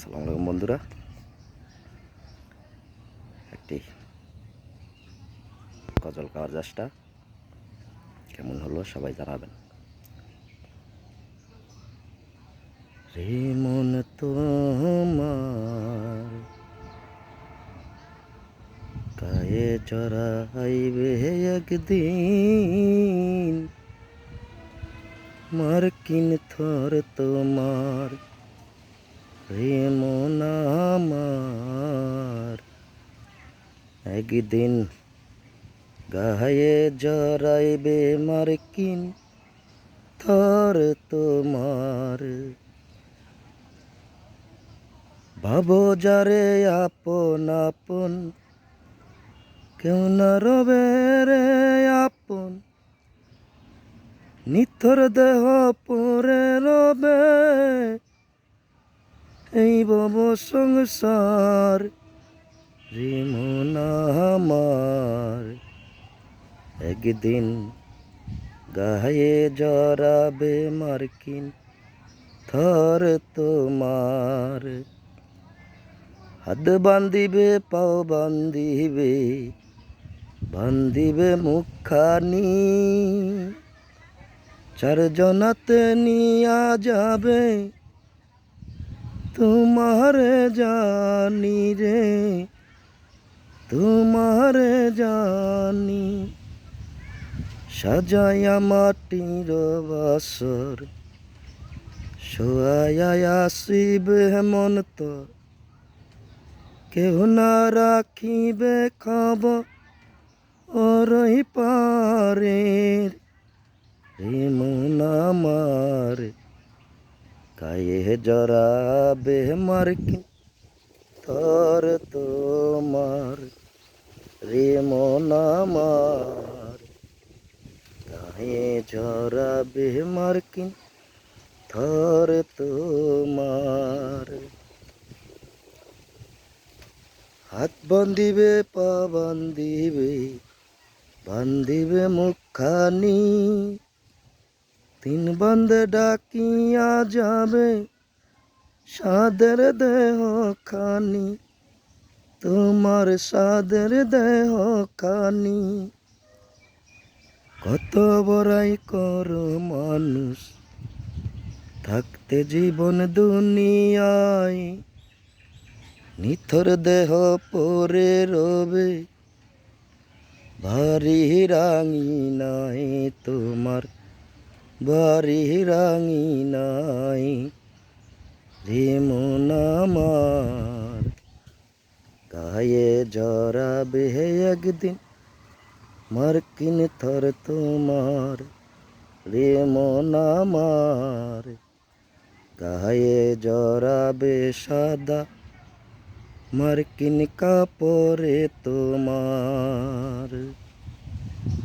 আসসালামু আলাইকুম, বন্ধুরা। একটি গজল খাওয়ার চেষ্টা। কেমন হলো সবাই জানাবেন। রে মন তোমার গায়ে চড়াইবে একদিন। মার্কিন থর তোমার প্রেম আমার একদিন গায়ে জড়াইবে মার্কিন থর তোমার। ভাবো যারে আপন আপন, কেউ না রবে রে আপন। নিথর দেহ পরে রবে এই বব সংসার, রিমন আমার। একদিন গায়ে জড়াবে মার্কিন থর তোমার। হাত বান্ধিবে, পাও বান্ধিবে বান্ধিবে মুখখানি। চারজনাতে নিয়া যাবে তোমারে জানি রে, তোমারে জানি সাজায়া মাটির বাসর, শোয়ায়া আসিবে হেমন্ত। কেহ না রাখিবে খাব ওরই পারের রিমন আমার গায়ে জড়াবে মার্কিন তোর তোমার রিমন আমার। গায়ে জড়াবে মার্কিন থর তোমার। হাত বান্ধিবে, পা বান্ধিবে বান্ধিবে মুখখানি। তিন বন্ধে ডাকিয়া যাবে। সাদের দেহ খানি তোমার সাদের দেহ খানি কত বড়াই করো মানুষ, থাকতে জীবন দুনিয়ায়। নিথর দেহ পরে রবে, ভারী রাঙি নাই তোমার। বাড়ি রাঙি নাই রিমন আমার গায়ে জড়াবে একদিন, মার্কিন থর তোমার রিমন আমার গায়ে জড়াবে সাদা মার্কিন কাপড়ে তোমার।